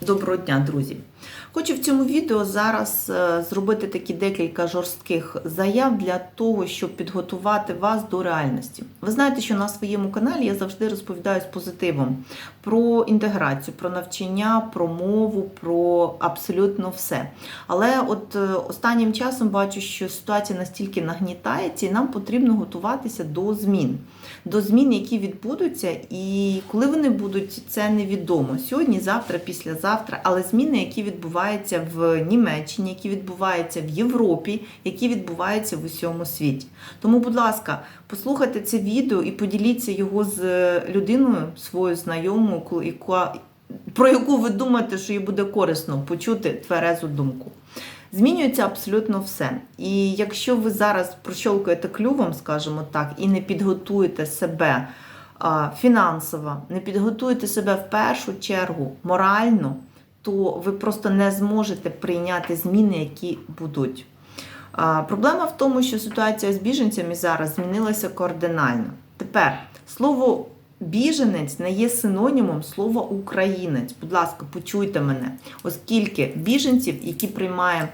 Доброго дня, друзі! Хочу в цьому відео зараз е, зробити такі декілька жорстких заяв для того, щоб підготувати вас до реальності. Ви знаєте, що на своєму каналі я завжди розповідаю з позитивом про інтеграцію, про навчання, про мову, про абсолютно все. Але от е, останнім часом бачу, що ситуація настільки нагнітається, і нам потрібно готуватися до змін. До змін, які відбудуться, і коли вони будуть, це невідомо. Сьогодні, завтра, післязавтра, але зміни, які відбуваються в Німеччині, які відбуваються в Європі, які відбуваються в усьому світі. Тому, будь ласка, послухайте це відео і поділіться його з людиною, своєю знайомою, яка- про яку ви думаєте, що їй буде корисно почути тверезу думку. Змінюється абсолютно все. І якщо ви зараз прощолкаєте клювом, скажімо так, і не підготуєте себе фінансово, не підготуєте себе в першу чергу морально, то ви просто не зможете прийняти зміни, які будуть. Проблема в тому, що ситуація з біженцями зараз змінилася кардинально. Тепер слово біженець не є синонімом слова українець. Будь ласка, почуйте мене, оскільки біженців, які приймає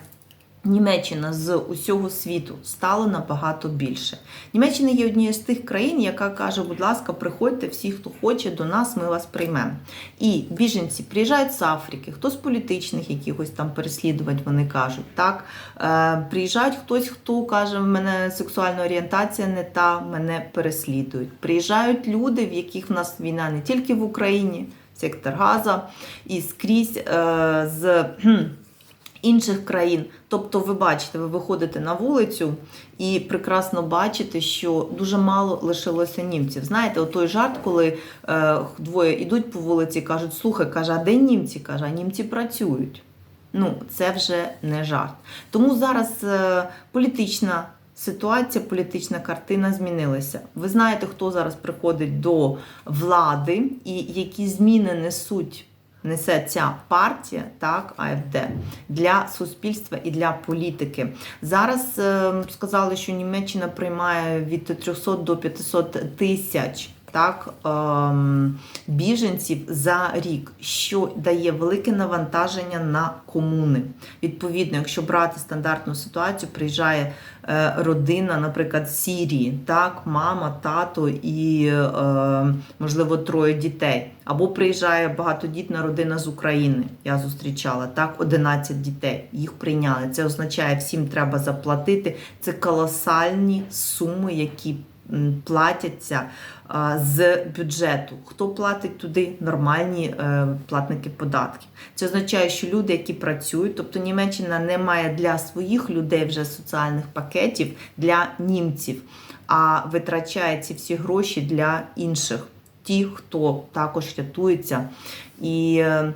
Німеччина з усього світу стало набагато більше. Німеччина є однією з тих країн, яка каже, будь ласка, приходьте всі, хто хоче, до нас, ми вас приймемо. І біженці приїжджають з Африки, хто з політичних якихось там переслідувань, вони кажуть. так. Е, приїжджають хтось, хто каже, в мене сексуальна орієнтація не та, мене переслідують. Приїжджають люди, в яких в нас війна не тільки в Україні, сектор Газа, і скрізь е, з. Інших країн. Тобто, ви бачите, ви виходите на вулицю і прекрасно бачите, що дуже мало лишилося німців. Знаєте, той жарт, коли е, двоє йдуть по вулиці кажуть, слухай, каже, а де німці? каже, а німці працюють. Ну, це вже не жарт. Тому зараз е, політична ситуація, політична картина змінилася. Ви знаєте, хто зараз приходить до влади і які зміни несуть несе ця партія, так, АФД, для суспільства і для політики. Зараз е, сказали, що Німеччина приймає від 300 до 500 тисяч. Так, ем, біженців за рік, що дає велике навантаження на комуни. Відповідно, якщо брати стандартну ситуацію, приїжджає е, родина, наприклад, Сірії, так, мама, тато і, е, можливо, троє дітей. Або приїжджає багатодітна родина з України. Я зустрічала так, 11 дітей. Їх прийняли. Це означає, всім треба заплатити. Це колосальні суми, які платяться з бюджету. Хто платить туди нормальні е, платники податків? Це означає, що люди, які працюють, тобто Німеччина не має для своїх людей вже соціальних пакетів для німців, а витрачає ці всі гроші для інших, ті, хто також рятується. І е,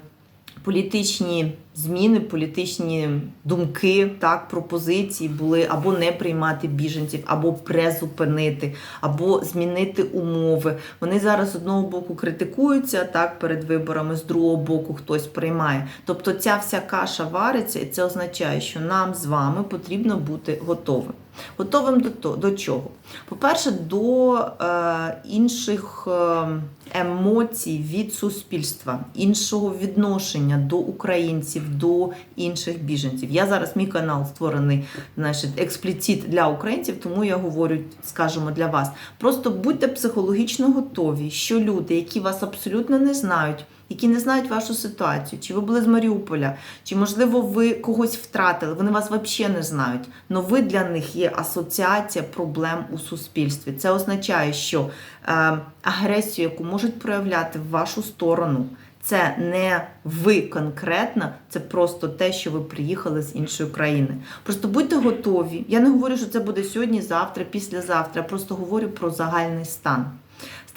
політичні зміни, політичні думки, так, пропозиції були або не приймати біженців, або призупинити, або змінити умови. Вони зараз з одного боку критикуються так перед виборами, з другого боку хтось приймає. Тобто ця вся каша вариться, і це означає, що нам з вами потрібно бути готовим. Готовим до до чого? По-перше, до е, інших е, емоцій від суспільства, іншого відношення до українців, до інших біженців. Я зараз мій канал створений значить, експліцит для українців, тому я говорю, скажімо, для вас. Просто будьте психологічно готові, що люди, які вас абсолютно не знають, які не знають вашу ситуацію, чи ви були з Маріуполя, чи, можливо, ви когось втратили, вони вас взагалі не знають. Но ви для них є асоціація проблем у суспільстві. Це означає, що е, агресію, яку можуть проявляти в вашу сторону, це не ви конкретно, це просто те, що ви приїхали з іншої країни. Просто будьте готові. Я не говорю, що це буде сьогодні, завтра, післязавтра. Я просто говорю про загальний стан.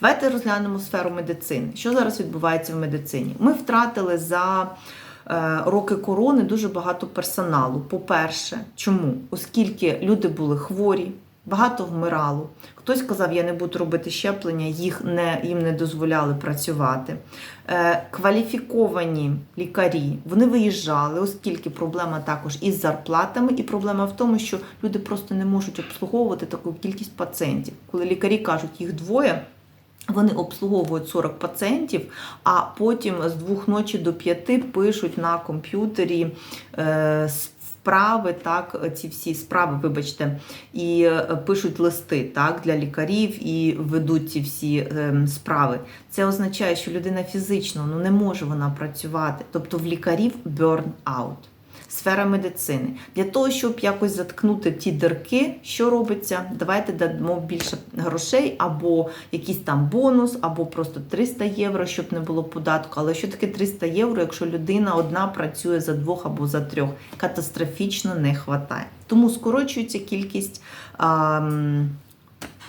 Давайте розглянемо сферу медицини. Що зараз відбувається в медицині? Ми втратили за е, роки корони дуже багато персоналу. По-перше, чому? Оскільки люди були хворі, багато вмирало. Хтось казав, я не буду робити щеплення, їх не, їм не дозволяли працювати. Е, кваліфіковані лікарі вони виїжджали, оскільки проблема також із зарплатами, і проблема в тому, що люди просто не можуть обслуговувати таку кількість пацієнтів. Коли лікарі кажуть, їх двоє. Вони обслуговують 40 пацієнтів, а потім з двох ночі до п'яти пишуть на комп'ютері е, вправи, так, ці всі справи, вибачте, і е, пишуть листи так, для лікарів і ведуть ці всі е, справи. Це означає, що людина фізично ну, не може вона працювати. Тобто в лікарів burn-out. Сфера медицини. Для того, щоб якось заткнути ті дирки, що робиться, давайте дамо більше грошей, або якийсь там бонус, або просто 300 євро, щоб не було податку. Але що таке 300 євро, якщо людина одна працює за двох або за трьох? Катастрофічно не вистачає. Тому скорочується кількість а,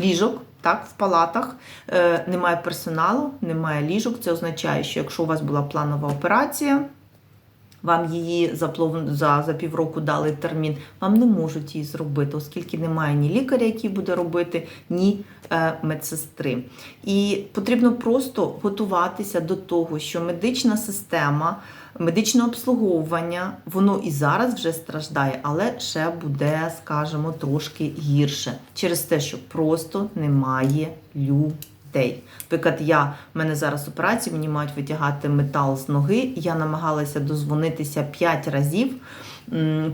ліжок. Так, в палатах е, немає персоналу, немає ліжок. Це означає, що якщо у вас була планова операція, вам її за, за, за півроку дали термін, вам не можуть її зробити, оскільки немає ні лікаря, який буде робити, ні е, медсестри. І потрібно просто готуватися до того, що медична система, медичне обслуговування, воно і зараз вже страждає, але ще буде, скажімо, трошки гірше через те, що просто немає людей дітей. Наприклад, я в мене зараз операція, мені мають витягати метал з ноги. Я намагалася дозвонитися 5 разів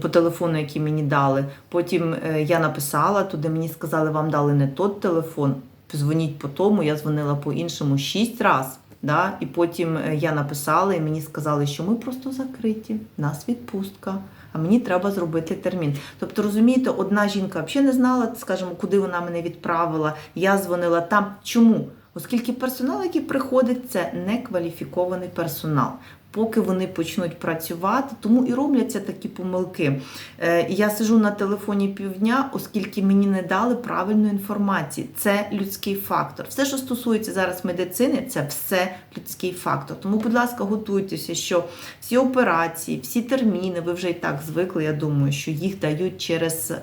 по телефону, який мені дали. Потім е, я написала туди, мені сказали, вам дали не тот телефон. Дзвоніть по тому, я дзвонила по іншому 6 разів. Да? І потім е, я написала, і мені сказали, що ми просто закриті, нас відпустка. А мені треба зробити термін. Тобто, розумієте, одна жінка взагалі не знала, скажімо, куди вона мене відправила. Я дзвонила там. Чому? Оскільки персонал, який приходить, це некваліфікований персонал поки вони почнуть працювати, тому і робляться такі помилки. Е, я сижу на телефоні півдня, оскільки мені не дали правильної інформації. Це людський фактор. Все, що стосується зараз медицини, це все людський фактор. Тому, будь ласка, готуйтеся, що всі операції, всі терміни, ви вже і так звикли. Я думаю, що їх дають через е,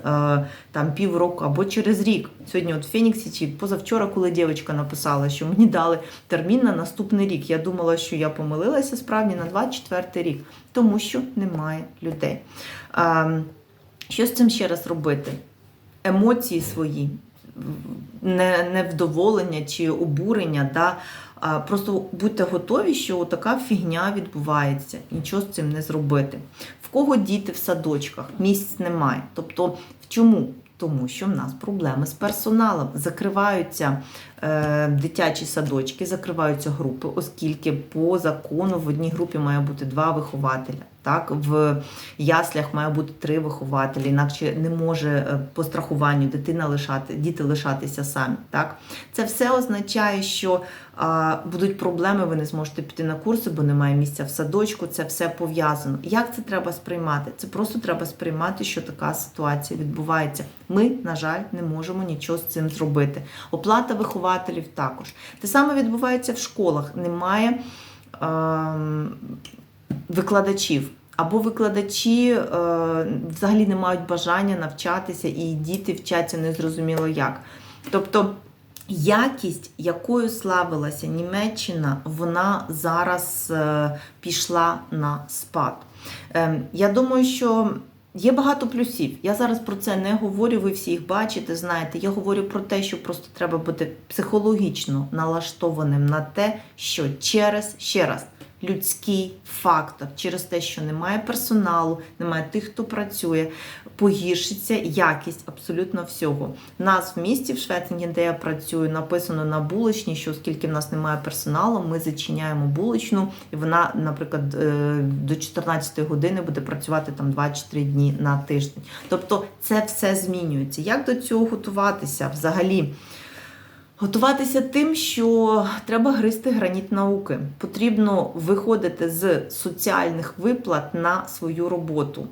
там півроку або через рік. Сьогодні, от в Феніксі, чи позавчора, коли дівчинка написала, що мені дали термін на наступний рік. Я думала, що я помилилася справді на 24 рік, тому що немає людей. Що з цим ще раз робити? Емоції свої, невдоволення чи обурення. Да? Просто будьте готові, що така фігня відбувається, нічого з цим не зробити. В кого діти в садочках? Місць немає. Тобто, в чому? Тому що в нас проблеми з персоналом. Закриваються дитячі садочки, закриваються групи, оскільки по закону в одній групі має бути два вихователя. Так, В яслях має бути три вихователі, інакше не може е, по страхуванню дитина лишати, діти лишатися самі. Так? Це все означає, що а, будуть проблеми, ви не зможете піти на курси, бо немає місця в садочку. Це все пов'язано. Як це треба сприймати? Це просто треба сприймати, що така ситуація відбувається. Ми, на жаль, не можемо нічого з цим зробити. Оплата вихователів також. Те саме відбувається в школах. Немає. А, викладачів. Або викладачі е, взагалі не мають бажання навчатися, і діти вчаться незрозуміло як. Тобто якість, якою славилася Німеччина, вона зараз е, пішла на спад. Е, я думаю, що. Є багато плюсів. Я зараз про це не говорю, ви всі їх бачите, знаєте. Я говорю про те, що просто треба бути психологічно налаштованим на те, що через ще раз людський фактор через те, що немає персоналу, немає тих, хто працює, погіршиться якість абсолютно всього. У нас в місті в Швецінгі, де я працюю, написано на булочні, що оскільки в нас немає персоналу, ми зачиняємо булочну, і вона, наприклад, е, до 14 години буде працювати там 2-3 дні на тиждень. Тобто це все змінюється. Як до цього готуватися взагалі? Готуватися тим, що треба гризти граніт науки. Потрібно виходити з соціальних виплат на свою роботу.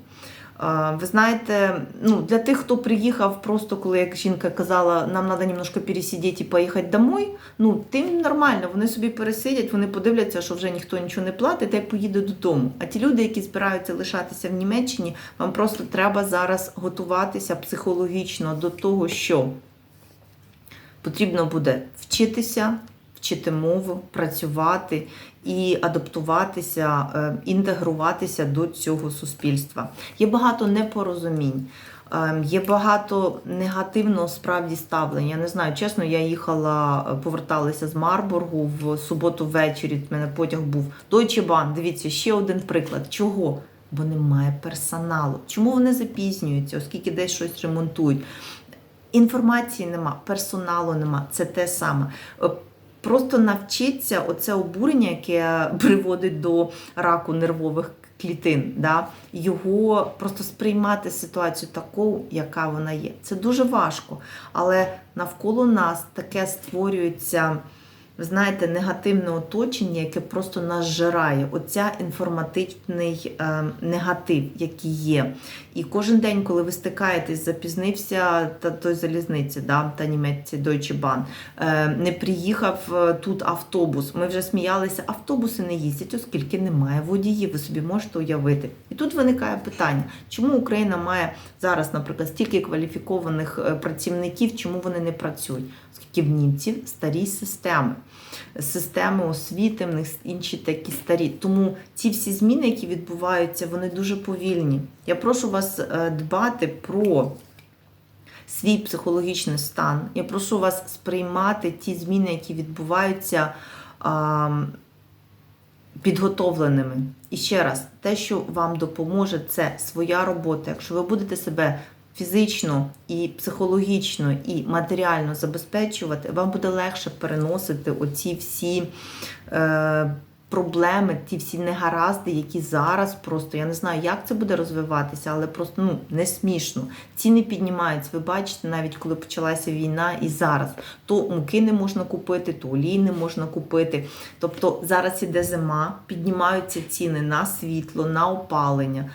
Ви знаєте, ну, для тих, хто приїхав, просто коли як жінка казала, нам треба немножко пересидіти і поїхати домой, ну тим нормально, вони собі пересидять, вони подивляться, що вже ніхто нічого не платить, як поїде додому. А ті люди, які збираються лишатися в Німеччині, вам просто треба зараз готуватися психологічно до того, що потрібно буде вчитися, вчити мову, працювати і адаптуватися, е, інтегруватися до цього суспільства. Є багато непорозумінь. Ем, Є багато негативного справді ставлення. Я не знаю, чесно, я їхала, е, поверталася з Марбургу в суботу ввечері. в мене потяг був Deutsche Bahn. Дивіться, ще один приклад. Чого? Бо немає персоналу. Чому вони запізнюються, оскільки десь щось ремонтують? Інформації нема, персоналу нема. Це те саме. Е, Просто навчиться оце обурення, яке приводить до раку нервових клітин, да? його просто сприймати ситуацію таку, яка вона є. Це дуже важко. Але навколо нас таке створюється, ви знаєте, негативне оточення, яке просто нас жирає. Оця інформативний е, негатив, який є. І кожен день, коли ви стикаєтесь, запізнився та той залізниці, да, та німецький Deutsche Bahn, е, не приїхав е, тут автобус. Ми вже сміялися, автобуси не їздять, оскільки немає водіїв. Ви собі можете уявити. І тут виникає питання, чому Україна має зараз, наприклад, стільки кваліфікованих е, працівників, чому вони не працюють? Оскільки в німців старі системи. Системи освіти, в них інші такі старі. Тому ці всі зміни, які відбуваються, вони дуже повільні. Я прошу вас е, дбати про свій психологічний стан. Я прошу вас сприймати ті зміни, які відбуваються підготовленими. І ще раз, те, що вам допоможе, це своя робота. Якщо ви будете себе фізично і психологічно і матеріально забезпечувати, вам буде легше переносити оці всі. Е, Проблеми, ті всі негаразди, які зараз просто я не знаю, як це буде розвиватися, але просто ну не смішно. Ціни піднімаються. Ви бачите, навіть коли почалася війна, і зараз то муки не можна купити, то олії не можна купити. Тобто зараз іде зима, піднімаються ціни на світло, на опалення.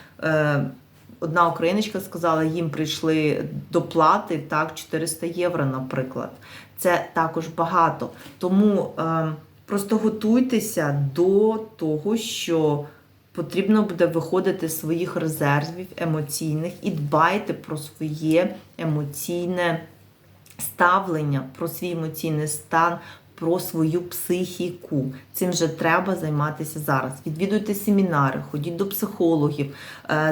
Одна україночка сказала, їм прийшли доплати так 400 євро, наприклад. Це також багато. Тому. Е, Просто готуйтеся до того, що потрібно буде виходити з своїх резервів емоційних і дбайте про своє емоційне ставлення, про свій емоційний стан, про свою психіку. Цим же треба займатися зараз. Відвідуйте семінари, ходіть до психологів,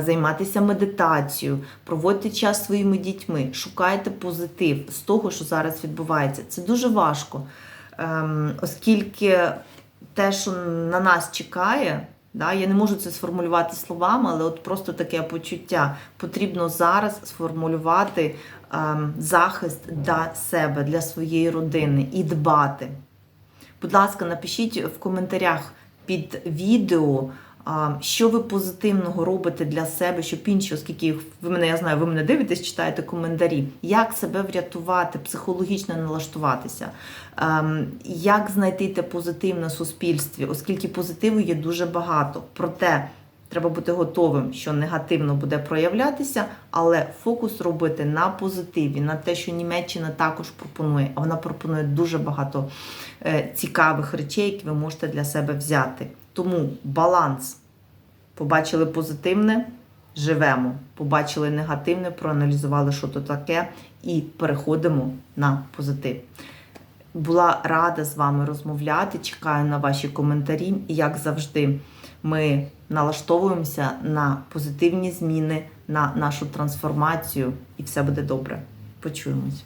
займатися медитацією, проводьте час своїми дітьми, шукайте позитив з того, що зараз відбувається. Це дуже важко. Ем, оскільки те, що на нас чекає, да, я не можу це сформулювати словами, але от просто таке почуття потрібно зараз сформулювати ем, захист для себе, для своєї родини і дбати. Будь ласка, напишіть в коментарях під відео. Що ви позитивного робите для себе, щоб інші, оскільки ви мене, я знаю, ви мене дивитесь, читаєте коментарі, як себе врятувати, психологічно налаштуватися, ем, як знайти те позитивне на суспільстві, оскільки позитиву є дуже багато. Проте треба бути готовим, що негативно буде проявлятися, але фокус робити на позитиві, на те, що Німеччина також пропонує, а вона пропонує дуже багато е, цікавих речей, які ви можете для себе взяти. Тому баланс. Побачили позитивне, живемо. Побачили негативне, проаналізували, що то таке, і переходимо на позитив. Була рада з вами розмовляти. Чекаю на ваші коментарі. І, як завжди, ми налаштовуємося на позитивні зміни, на нашу трансформацію, і все буде добре. Почуємось.